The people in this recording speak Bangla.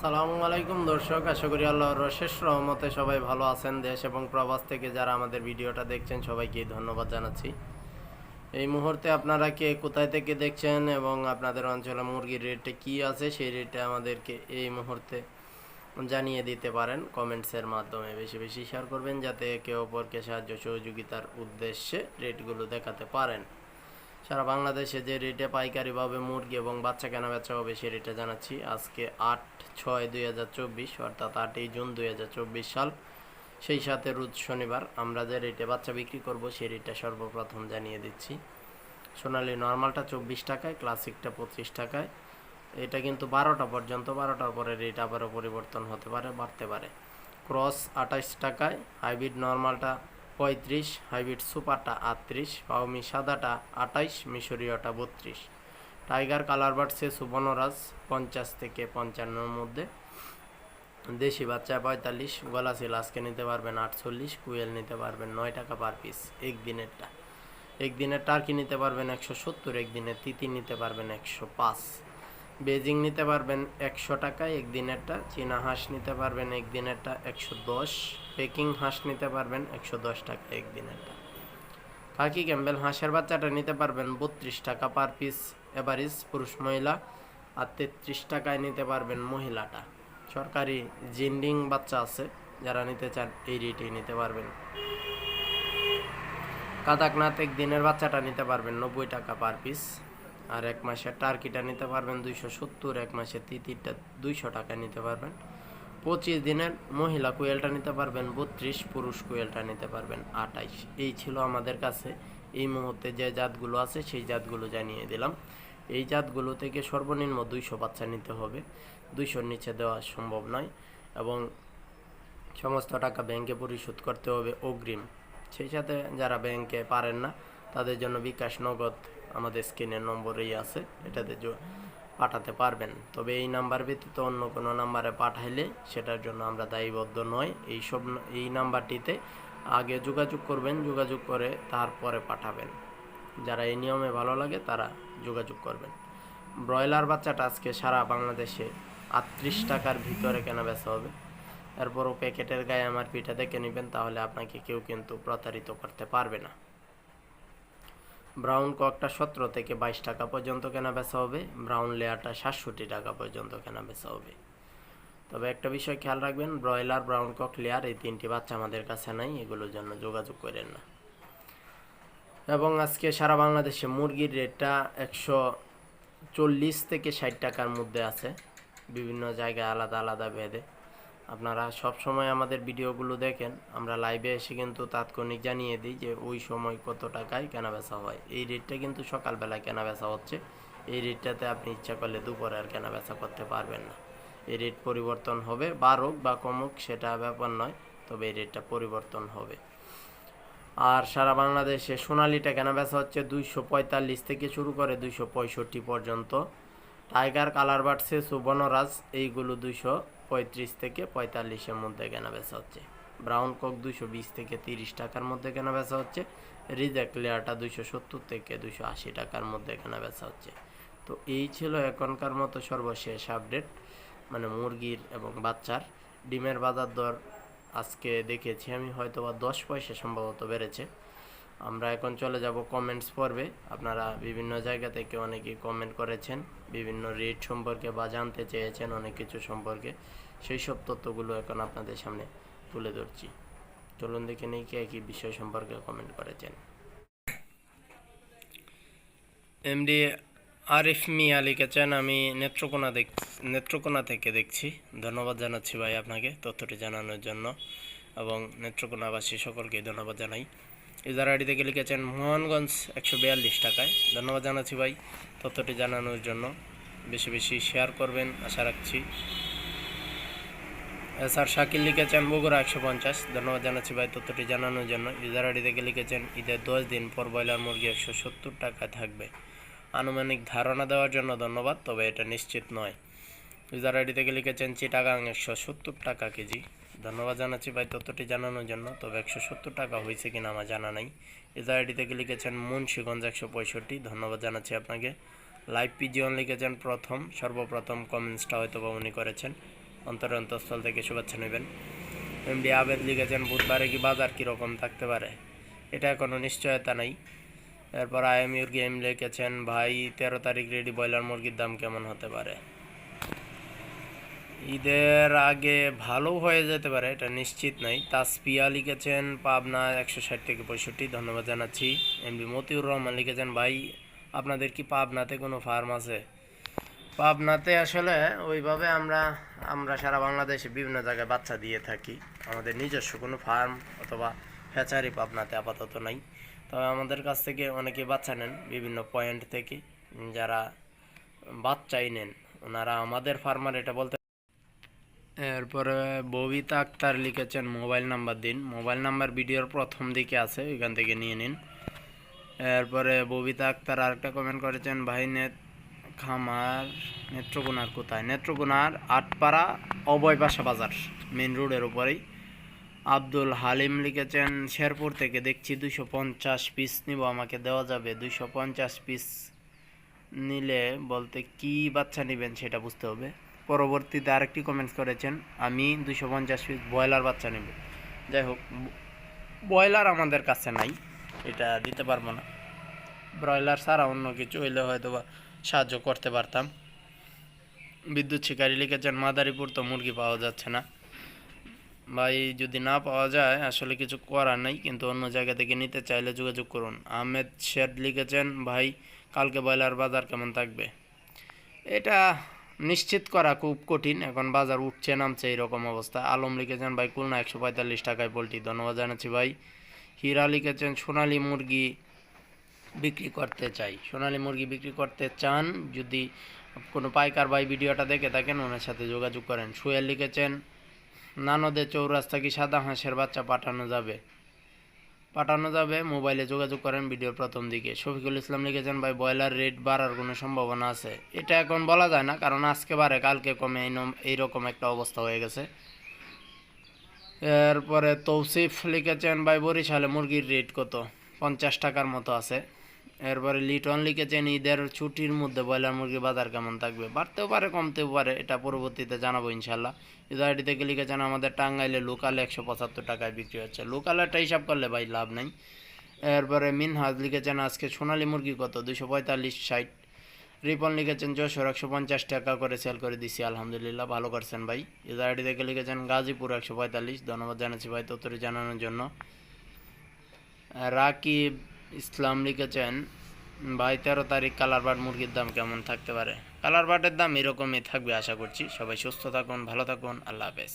আসসালামু আলাইকুম দর্শক, আশা করি আল্লাহর শেষ রহমতে সবাই ভালো আছেন। দেশ এবং প্রবাস থেকে যারা আমাদের ভিডিওটা দেখছেন, সবাইকে ধন্যবাদ জানাচ্ছি। এই মুহূর্তে আপনারা কে কোথায় থেকে দেখছেন এবং আপনাদের অঞ্চলে মুরগির রেটে কি আছে, সেই রেটে আমাদেরকে এই মুহূর্তে জানিয়ে দিতে পারেন। কমেন্টসের মাধ্যমে বেশি বেশি শেয়ার করবেন, যাতে একে অপরকে সাহায্য সহযোগিতার উদ্দেশ্যে রেটগুলো দেখাতে পারেন। সারা বাংলাদেশে যে রেটে পাইকারিভাবে মুরগি এবং বাচ্চা কেনা বেচা হবে সে রেটে জানাচ্ছি আজকে আট ছয় দুই হাজার চব্বিশ, অর্থাৎ আটই জুন দুই হাজার চব্বিশ সাল। সেই সাথে রোজ শনিবার আমরা যে রেটে বাচ্চা বিক্রি করব সেই রেটটা সর্বপ্রথম জানিয়ে দিচ্ছি। সোনালি নর্মালটা চব্বিশ টাকায়, ক্লাসিকটা পঁচিশ টাকায়। এটা কিন্তু বারোটা পর্যন্ত, বারোটার পরে রেট আবারও পরিবর্তন হতে পারে, বাড়তে পারে। ক্রস আঠাইশ টাকায়, হাইব্রিড নর্মালটা পঁয়ত্রিশ, হাইব্রিড সুপারটা আটত্রিশ পাওমি সাদাটা আটাইশ, মিশরীয়টা বত্রিশ। টাইগার কালার বাড়ছে সুবর্ণরাজ পঞ্চাশ থেকে পঞ্চান্নর মধ্যে। দেশি বাচ্চা পঁয়তাল্লিশ গলাশিল আজকে নিতে পারবেন আটচল্লিশ, কুয়েল নিতে পারবেন নয় টাকা পার পিস একদিনেরটা। একদিনের টার্কি নিতে পারবেন একশো সত্তর, একদিনের তিতি নিতে পারবেন একশো পাঁচ। বেজিং নিতে পারবেন একশো টাকায়, একদিনেরটা চীনা হাঁস নিতে পারবেন একদিনেরটা একশো দশ, পেকিং হাঁস নিতে পারবেন একশো দশ টাকা একদিনেরটা। কাকি ক্যাম্বেল হাঁসের বাচ্চাটা নিতে পারবেন বত্রিশ টাকা পার পিস, এভারেজ পুরুষ মহিলা, আর তেত্রিশ টাকায় নিতে পারবেন মহিলাটা। সরকারি জিন্ডিং বাচ্চা আছে, যারা নিতে চান এই রেটেই নিতে পারবেন। কাদাকনাথ এক দিনের বাচ্চাটা নিতে পারবেন নব্বই টাকা পার পিস। আর এক মাসের টার্কিটা নিতে পারবেন দুইশো সত্তর, এক মাসের তিতিরটা দুইশো টাকা নিতে পারবেন। পঁচিশ দিনের মহিলা কুয়েলটা নিতে পারবেন, বত্রিশ পুরুষ কুয়েলটা নিতে পারবেন আটাইশ এই ছিল আমাদের কাছে এই মুহূর্তে যে জাতগুলো আছে সেই জাতগুলো জানিয়ে দিলাম। এই জাতগুলো থেকে সর্বনিম্ন দুইশো বাচ্চা নিতে হবে। দুইশোর নিচে দেওয়া সম্ভব নয় এবং সমস্ত টাকা ব্যাংকে পরিশোধ করতে হবে অগ্রিম। সেই সাথে যারা ব্যাংকে পারেন না তাদের জন্য বিকাশ নগদ আমাদের স্ক্রিনের নম্বরেই আছে। এটাতে পাঠাতে পারবেন। তবে এই নাম্বার ব্যতীত অন্য কোনো নাম্বারে পাঠাইলে সেটার জন্য আমরা দায়ীবদ্ধ নয় এই সব এই নাম্বারটিতে আগে যোগাযোগ করবেন, যোগাযোগ করে তারপরে পাঠাবেন। যারা এই নিয়মে ভালো লাগে তারা যোগাযোগ করবেন। ব্রয়লার বাচ্চাটা আজকে সারা বাংলাদেশে আটত্রিশ টাকার ভিতরে কেনা বেচা হবে? এরপরও প্যাকেটের গায়ে আমার পিঠা দেখে নেবেন, তাহলে আপনাকে কেউ কিন্তু প্রতারিত করতে পারবে না। ব্রাউন ককটা সতেরো থেকে বাইশ টাকা পর্যন্ত কেনা বেচা হবে, ব্রাউন লেয়ারটা সাতষট্টি টাকা পর্যন্ত কেনা বেচা হবে। তবে একটা বিষয় খেয়াল রাখবেন, ব্রয়লার, ব্রাউন কক লেয়ার এই তিনটি বাচ্চা আমাদের কাছে নাই, এগুলোর জন্য যোগাযোগ করেন না। এবং আজকে সারা বাংলাদেশে মুরগির রেটটা একশো চল্লিশ থেকে ষাট টাকার মধ্যে আছে। বিভিন্ন জায়গায় আলাদা আলাদা ভেদে। আপনারা সব সময় আমাদের ভিডিওগুলো দেখেন, আমরা লাইভে এসে কিন্তু তাৎক্ষণিক জানিয়ে দিই যে ওই সময় কত টাকায় কেনা বেচা হয়। এই রেটটা কিন্তু সকালবেলায় কেনা বেচা হচ্ছে। এই রেটটাতে আপনি ইচ্ছা করলে দুপুরে আর কেনা বেচা করতে পারবেন না। এই রেট পরিবর্তন হবে বাড়ুক বা কমুক, সেটা ব্যাপার নয়, তবে এই রেটটা পরিবর্তন হবে। আর সারা বাংলাদেশে সোনালিটা কেনা বেচা হচ্ছে দুইশো পঁয়তাল্লিশ থেকে শুরু করে দুইশো পঁয়ষট্টি পর্যন্ত। টাইগার, কালার বাড়ছে সুবর্ণরাজ, এইগুলো দুশো পঁয়ত্রিশ থেকে পঁয়তাল্লিশের মধ্যে কেনা বেচা হচ্ছে। ব্রাউন কক দুশো বিশ থেকে তিরিশ টাকার মধ্যে কেনা বেচা হচ্ছে। রিজেক্ট লেয়ারটা দুইশো সত্তর থেকে দুশো আশি টাকার মধ্যে কেনা বেচা হচ্ছে। তো এই ছিল এখনকার মতো সর্বশেষ আপডেট। মানে মুরগির এবং বাচ্চার ডিমের বাজার দর আজকে দেখেছি আমি হয়তো বা দশ পয়সা সম্ভবত বেড়েছে। আমরা এখন চলে যাব কমেন্টস পর্বে। আপনারা বিভিন্ন জায়গা থেকে অনেকেই কমেন্ট করেছেন, বিভিন্ন রেট সম্পর্কে বা জানতে চেয়েছেন অনেক কিছু সম্পর্কে। সেই সব তথ্যগুলো এখন আপনাদের সামনে তুলে ধরছি। চলুন দেখে নেই কে কী বিষয় সম্পর্কে কমেন্ট করেছেন। এমডি আরিফ মিয়া লিখেছেন, আমি নেত্রকোনা দেখ, নেত্রকোনা থেকে দেখছি। ধন্যবাদ জানাচ্ছি ভাই আপনাকে তথ্যটি জানানোর জন্য এবং নেত্রকোনাবাসী সকলকে ধন্যবাদ জানাই। ইউজার আইডি থেকে লিখেছেন মোহনগঞ্জ একশো বিয়াল্লিশ টাকায়। ধন্যবাদ জানাচ্ছি ভাই তথ্যটি জানানোর জন্য। বেশি বেশি শেয়ার করবেন, আশা রাখছি। স্যার শাকিল লিখেছেন, বগুড়া একশো পঞ্চাশ। ধন্যবাদ জানাচ্ছি ভাই তথ্যটি জানানোর জন্য। ইউজার আইডি থেকে লিখেছেন ঈদের দশ দিন পর ব্রয়লার মুরগি একশো সত্তর টাকায় থাকবে। আনুমানিক ধারণা দেওয়ার জন্য ধন্যবাদ, তবে এটা নিশ্চিত নয়। ইউজার আইডি থেকে লিখেছেন চিটাগাং একশো সত্তর টাকা কেজি। ধন্যবাদ জানাচ্ছি ভাই তথ্যটি জানানোর জন্য। তবে একশো সত্তর টাকা হয়েছে কিনা আমার জানা নাই। ইউজার আইডি থেকে লিখেছেন মুন্সিগঞ্জ একশো পঁয়ষট্টি। ধন্যবাদ জানাচ্ছি আপনাকে। লাইভ পিজিয়ন লিখেছেন প্রথম। সর্বপ্রথম কমেন্টসটা হয়তো বা উনি করেছেন। অন্তর অন্তঃস্থল থেকে শুভেচ্ছা নেবেন। এমডি আবেদ লিখেছেন, বুধবারে কি বাজার কীরকম থাকতে পারে? এটা কোনো নিশ্চয়তা নাই। এরপর আইএমইউর গেম লিখেছেন, ভাই, তেরো তারিখ রেডি ব্রয়লার মুরগির দাম কেমন হতে পারে? ঈদের আগে ভালো হয়ে যেতে পারে, এটা নিশ্চিত নাই। তাসপিয়া লিখেছেন, পাবনা একশো ষাট থেকে পঁয়ষট্টি, ধন্যবাদ জানাচ্ছি। এমবি মতিউর রহমান লিখেছেন, ভাই, আপনাদের কি পাবনাতে কোনো ফার্ম আছে? পাবনাতে আসলে ওইভাবে আমরা আমরা সারা বাংলাদেশে বিভিন্ন জায়গায় বাচ্চা দিয়ে থাকি। আমাদের নিজস্ব কোনো ফার্ম অথবা ফ্যাচারি পাবনাতে আপাতত নাই। তবে আমাদের কাছ থেকে অনেকে বাচ্চা নেন, বিভিন্ন পয়েন্ট থেকে। যারা বাচ্চাই নেন, ওনারা আমাদের ফার্মার, এটা বলতে এরপরে ববিতা আক্তার লিখেছেন মোবাইল নাম্বার দিন। মোবাইল নাম্বার ভিডিওর প্রথম দিকে আছে, ওইখান থেকে নিয়ে নিন। এরপরে ববিতা আক্তার আরেকটা কমেন্ট করেছেন, ভাই নেট খামার, নেত্রকোনার কোথায়? নেত্রকোনার আটপাড়া অবয় বাসা বাজার মেন রোডের উপরেই। আব্দুল হালিম লিখেছেন, শেরপুর থেকে দেখছি দুশো পঞ্চাশ পিস নিব, আমাকে দেওয়া যাবে। দুশো পঞ্চাশ পিস নিলে বলতে কি বাচ্চা নেবেন সেটা বুঝতে হবে। পরবর্তীতে আরেকটি কমেন্টস করেছেন, আমি দুশো পঞ্চাশ পিস ব্রয়লার বাচ্চা নেব। যাই হোক, ব্রয়লার আমাদের কাছে নাই, এটা দিতে পারব না। ব্রয়লার ছাড়া অন্য কিছু হইলে হয়তো বা সাহায্য করতে পারতাম। বিদ্যুৎ শিকারী লিখেছেন, মাদারীপুর তো মুরগি পাওয়া যাচ্ছে না। ভাই, যদি না পাওয়া যায়, আসলে কিছু করার নাই, কিন্তু অন্য জায়গা থেকে নিতে চাইলে যোগাযোগ করুন। আহমেদ শেড লিখেছেন, ভাই, কালকে ব্রয়লার বাজার কেমন থাকবে? এটা নিশ্চিত করা খুব কঠিন। এখন বাজার উঠছে, নামছে এরকম অবস্থা। আলম লিখেছেন, ভাই, খুলনা একশো পঁয়তাল্লিশ টাকায় পোলট্রি। ধন্যবাদ জানাচ্ছি, ভাই। হীরা লিখেছেন, সোনালি মুরগি বিক্রি করতে চাই। সোনালি মুরগি বিক্রি করতে চান, যদি কোনো পাইকার ভাই ভিডিওটা দেখে থাকেন, ওনার সাথে যোগাযোগ করেন। সুয়েল লিখেছেন নানদে চৌরাস্তা কি সাদা হাঁসের বাচ্চা পাঠানো যাবে? পাঠানো যাবে। মোবাইলে যোগাযোগ করেন ভিডিওর প্রথম দিকে। শফিকুল ইসলাম লিখেছেন, ভাই, ব্রয়লার রেট বাড়ার কোনো সম্ভাবনা আছে? এটা এখন বলা যায় না, কারণ আজকে বাড়ে কালকে কমে এই রকম এইরকম একটা অবস্থা হয়ে গেছে। এরপরে তৌসিফ লিখেছেন, ভাই, বরিশালে মুরগির রেট কত? পঞ্চাশ টাকার মতো আছে। এরপরে লিটন লিখেছেন ঈদের ছুটির মধ্যে ব্রয়লার মুরগি বাজার কেমন থাকবে? বাড়তেও পারে, কমতেও পারে, এটা পরবর্তীতে জানাব ইনশাল্লাহ ইউজাইডি থেকে লিখেছেন আমাদের টাঙ্গাইলে লোকালে একশো পঁচাত্তর টাকায় বিক্রি হচ্ছে। লোকালেরটা হিসাব করলে ভাই লাভ নেই। এরপরে মিনহাজ লিখেছেন আজকে সোনালী মুরগি কত? দুশো পঁয়তাল্লিশ, ষাট। রিপন লিখেছেন যশোর একশো পঞ্চাশ টাকা করে সেল করে দিছি, আলহামদুলিল্লাহ ভালো করছেন ভাই। ইউজাইডি থেকে লিখেছেন গাজীপুর একশো পঁয়তাল্লিশ, ধন্যবাদ জানাচ্ছি ভাই তথ্যটি জানানোর জন্য। রাকিব ইসলাম লিখেছেন, ভাই তেরো তারিখ কালার বাট মুরগির দাম কেমন থাকতে পারে? কালার বাটের দাম এরকমই থাকবে, আশা করছি। সবাই সুস্থ থাকুন, ভালো থাকুন, আল্লাহ হাফেজ।